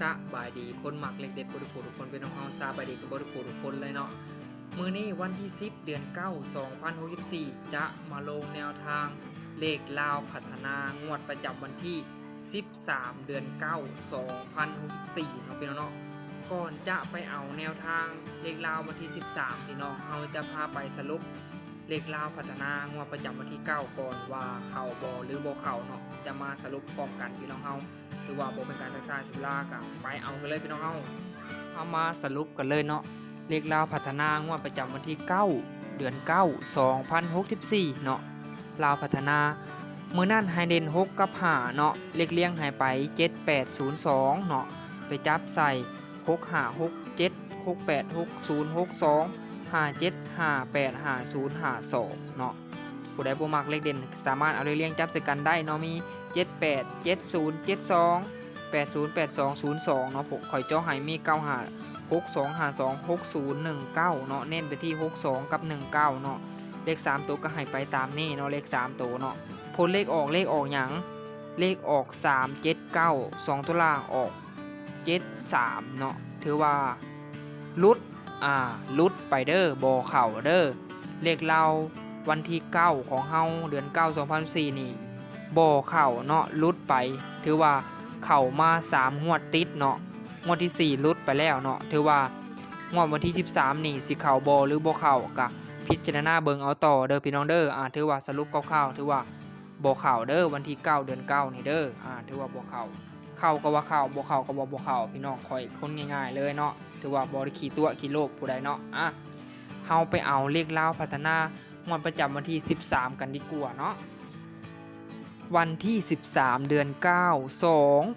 สบายดีคนหมักเล็กเด็ดบริโภคทุกคนเป็นน้องเฮาสบายดีกับบริโภคทุกคนเลยเนาะมือนี้วันที่ 10 เดือน 9 2064 จะมาลงแนวทางเลขลาวพัฒนางวดประจำวันที่ 13 เดือน 9 2064เนาะพี่น้องเนาะก่อนจะไปเอาแนวทางเลขลาววันที่ 13พี่น้องเฮาจะพาไปสรุปเลขลาวพัฒนางวดประจำวันที่ 9 ก่อนว่าเข่าบอหรือโบเข่าเนาะจะมาสรุปพร้อมกันพี่น้องเฮา ถือว่าโบเป็นการศึกษาชิบลากับไปเอากันเลยพี่น้องเฮาเอามาสรุปกันเลยเนาะเลขลาวพัฒนางวดประจำวันที่ 9 เดือน 9 2064 เนาะลาวพัฒนามือนั่นไฮเดน6กับ5เนาะเลขเลี้ยงหายไป 7802 เนาะไปจับใส่ 6 5 6 7 6 8 6 0 6 2ห้าเจ็ดห้าแปดห้าศูนย์ห้าสองเนาะ ผู้ใดบ่มักเลขเด่น สามารถเอาเลขเลี่ยงจับใส่กันได้เนาะมีเจ็ดแปดเจ็ดศูนย์เจ็ดสองแปดศูนย์แปดสองศูนย์สองเนาะผมข่อยเจ้าไห้มีเก้าหาหกสองห้าสองหกศูนย์หนึ่งเก้าเนาะเน้นไปที่หกสองกับหนึ่งเก้าเนาะเลขสามตัวก็ให้ไปตามนี่เนาะเลขสามตัวเนาะผลเลขออกเลขออกหยังเลขออกสามเจ็ดเก้าสองตัวล่างออกเจ็ดสามเนาะถือว่าลุดอ่าลุดไปเด้อบอเข่าเด้อเลขเรา วันที่9ของเฮาเดือน9 2004นี่บอเข่าเนาะลุดไป ถือว่าเข่ามา3งวดติดเนาะงวดที่4ลุดไปแล้วเนาะถือว่างวดวันที่ 13 นี่สิเข่าบอหรือบอเข่ากะพิจารณาเบิงเอาต่อเด้อพี่น้องเด้ออ่าถือว่าสรุปคร่าวๆถือว่าบอเข่าเด้อวันที่9เดือน9นี่เด้ออ่าถือว่าบอเข่าเข่าก็ว่าเข่าบอเข่าก็บ่บ่เข่าพี่น้องคอยคนง่ายๆเลยเนาะถือว่าบริขีตัวขี่โลบผู้ใดเนาะอะเฮาไปเอาเลขเล่าพัฒนา งวดประจำวันที่ 13 กันดีกว่าเนาะวันที่ 13 เดือน 9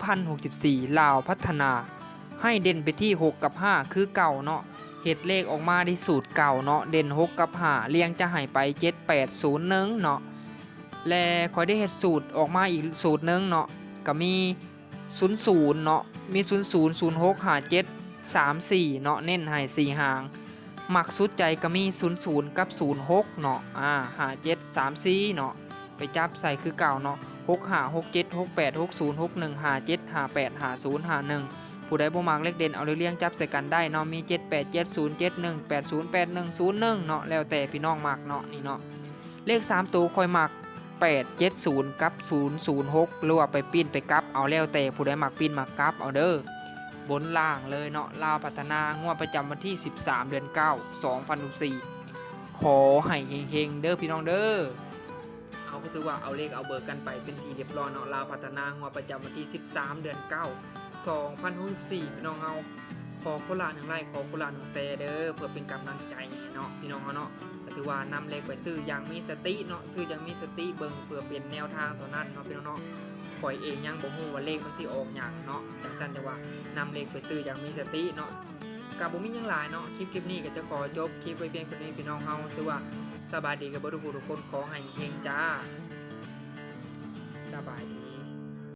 2064ลาวพัฒนา ให้เด่นไปที่ 6 กับ 5 คือเก่าเนาะเห็ดเลขออกมาได้สูตรเก่าเนาะเด่น 6 กับ 5 เรียงจะให้ไป 7801เนาะและคอยได้เห็ดสูตรออกมาอีกสูตรหนึงเนาะก็มี 00 เนาะมี 00 06 57 34 เนาะเน้นให้4หาง มักสุดใจก็มี 00 กับ 06 เนาะ อ่า57 34 เนาะ ไปจับใส่คือเก่าเนาะ6 5 6 7 6 8 6 0 6 1 5 7 5 8 5 0 5 1 ผู้ใดบ่มักเลขเด่นเอาเรียงจับใส่กันได้เนาะ มี 7 8 7 0 7 1 8 0 8 1 0 1 เนาะ แล้วแต่พี่น้องมักเนาะ นี่เนาะ เลข 3 ตัวคอยมัก8 7 0 กับ 0 0 6 หรือว่าไปปิ้นไปกับเอาแล้วแต่ผู้ใดมักปิ้นมักกับเอาเด้อ บนล่างเลยเนาะลาวพัฒนางวดประจำวันที่ 13 เดือน 9 2014ขอให้เฮงๆเด้อพี่น้องเด้อเอาก็ถือว่าเอาเลขเอาเบอร์กันไปเป็นทีเรียบร้อยเนาะลาวพัฒนางวดประจำวันที่ 13 เดือน 9 2064พี่น้องเอาขอคนละหนึ่งไลค์ขอคนละหนึ่งแชร์เด้อเพื่อเป็นกำลังใจเนาะพี่น้องเนาะก็ถือว่านำเลขไปซื้ออย่างมีสติเนาะซื้ออย่างมีสติเบิ่งเพื่อเป็นแนวทางเท่านั้นเนาะพี่น้องเนาะ ข่อยเองยังบ่ฮู้ว่าเลขมันสิออกหยังเนาะจังซั่นแต่ว่านำเลขไปซื้ออย่างมีสติเนาะกับบุมีหยังหลายเนาะคลิปคลิปนี้ก็จะขอจบคลิปไว้เพียงเท่านี้พี่น้องเฮาถือว่าสบายดีกับบ่ทุกผู้ทุกคนขอให้เฮงจ้าสบายดี